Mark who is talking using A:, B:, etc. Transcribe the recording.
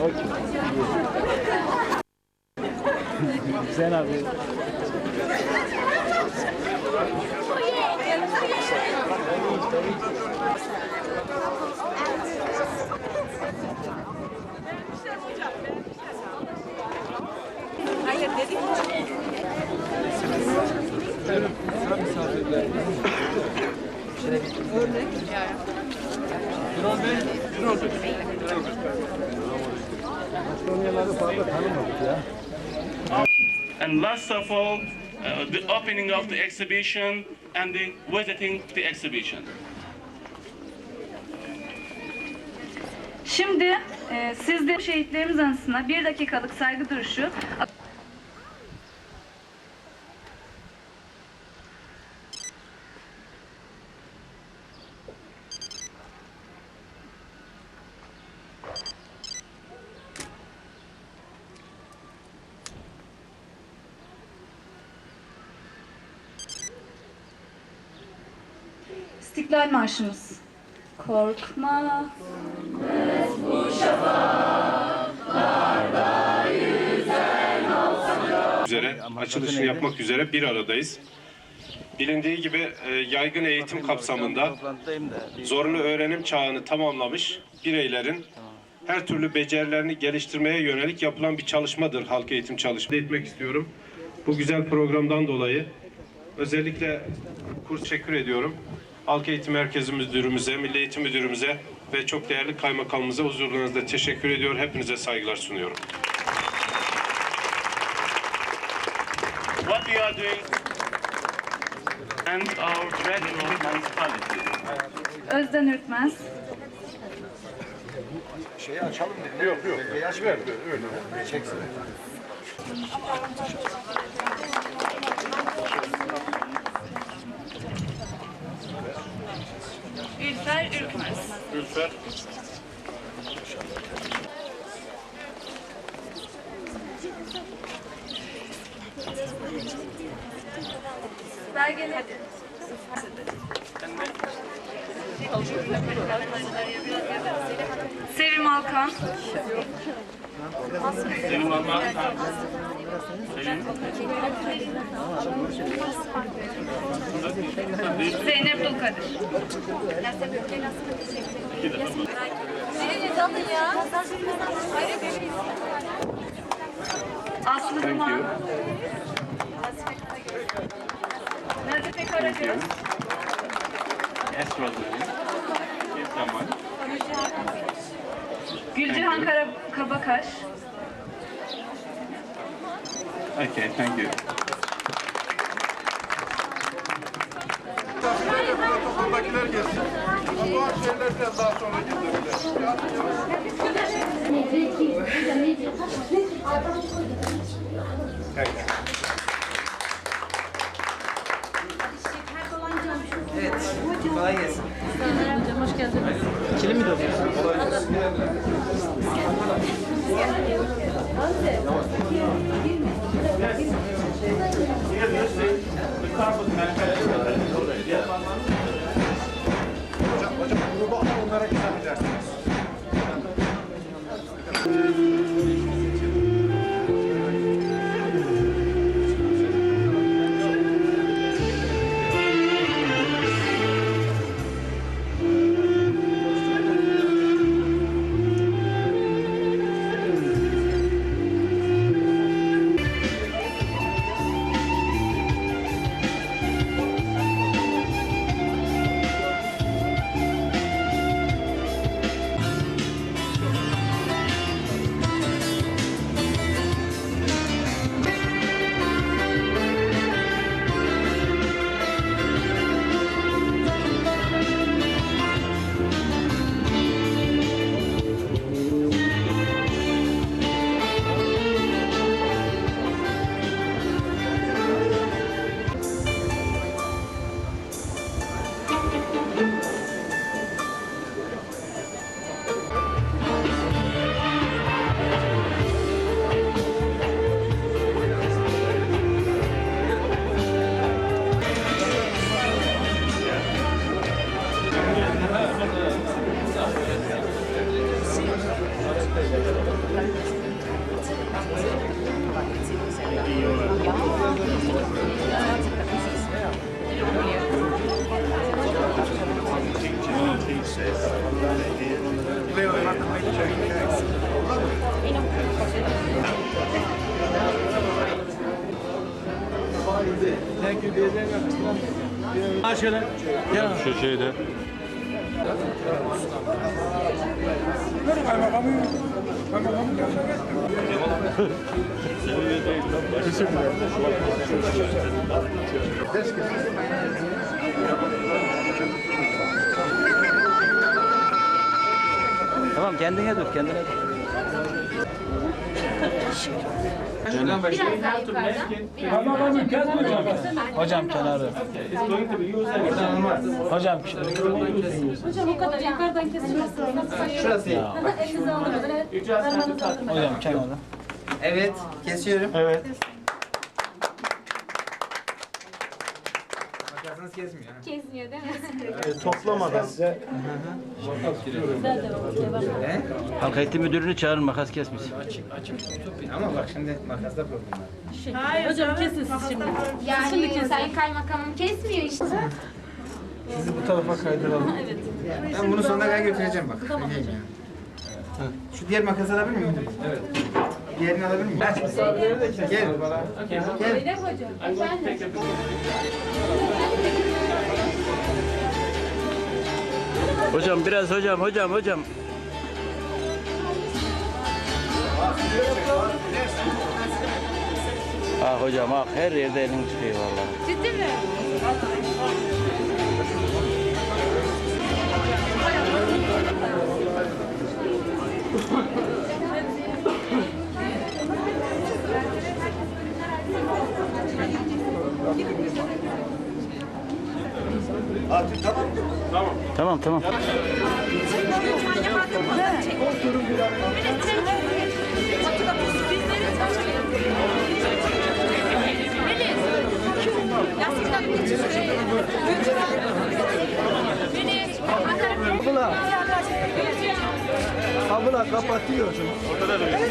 A: Okey. Güzel abi. Hayır dedik. Evet, sıra misafirler. Örnek. Örnek. Örnek. Örnek.
B: And last of all, uh, the opening of the exhibition and the visiting the exhibition.
C: Şimdi e, siz de şehitlerimiz anısına bir dakikalık saygı duruşu İstiklal Marşımız. Korkma,
D: üzere, açılışını yapmak üzere bir aradayız. Bilindiği gibi e, yaygın eğitim kapsamında zorunlu öğrenim çağını tamamlamış bireylerin her türlü becerilerini geliştirmeye yönelik yapılan bir çalışmadır halk eğitim çalışması. etmek istiyorum. Bu güzel programdan dolayı özellikle kurs teşekkür ediyorum. Halk Eğitim Merkezi Müdürümüze, Milli Eğitim Müdürümüze ve çok değerli kaymakamımıza huzurlarınızda teşekkür ediyor. Hepinize saygılar sunuyorum.
B: What we are doing and our.
C: Özden Ürkmez, Ülfer Ürkmez.
D: Ülfer.
C: Belgeleri. Sevim Alkan,
B: Selim Alman, Selim,
C: Dulkadir. Aslı Duman. Nazife Karagöz.
B: Esra Kemal,
C: Gülcihan Kara Kabakaş.
B: Okay, thank you.
E: Protokoldakiler gelsin. Ama bu şeylerden daha sonra gidebilir.
A: Kolay gelsin. Hocam hoş geldiniz. İkili mi doluyorsun?
E: Hocam, Mm-hmm. Şöyle.
F: Şu şeyde.
A: Tamam kendine dur kendine dur. Hocam kenarı. Hocam
G: Hocam o kadar yukarıdan kesilmesi
A: şurası iyi. Hocam kenarı. Evet kesiyorum. Evet. Makasınız kesmiyor. ha?
G: Kesmiyor değil mi?
F: Toplamadan.
A: He?
H: Halk eğitim müdürünü çağırın makas kesmesin.
A: Ama bak şimdi makasda problem var.
G: Hocam kesin siz şimdi.
I: Yani sayın kaymakamım kesmiyor işte.
F: Sizi bu tarafa kaydıralım.
A: Ben bunu sonuna kadar götüreceğim bak. Tamam hocam. Şu diğer makası alabilir miyim? Evet. Diğerini alabilir miyim? Gel. Gel.
G: Hocam?
H: Hocam biraz hocam hocam hocam. Ah hocam ah her yerde elin çıkıyor vallahi.
G: Ciddi mi?
H: Tamam tamam.
F: Abla kapatıyorsun.
H: Şimdi ortayı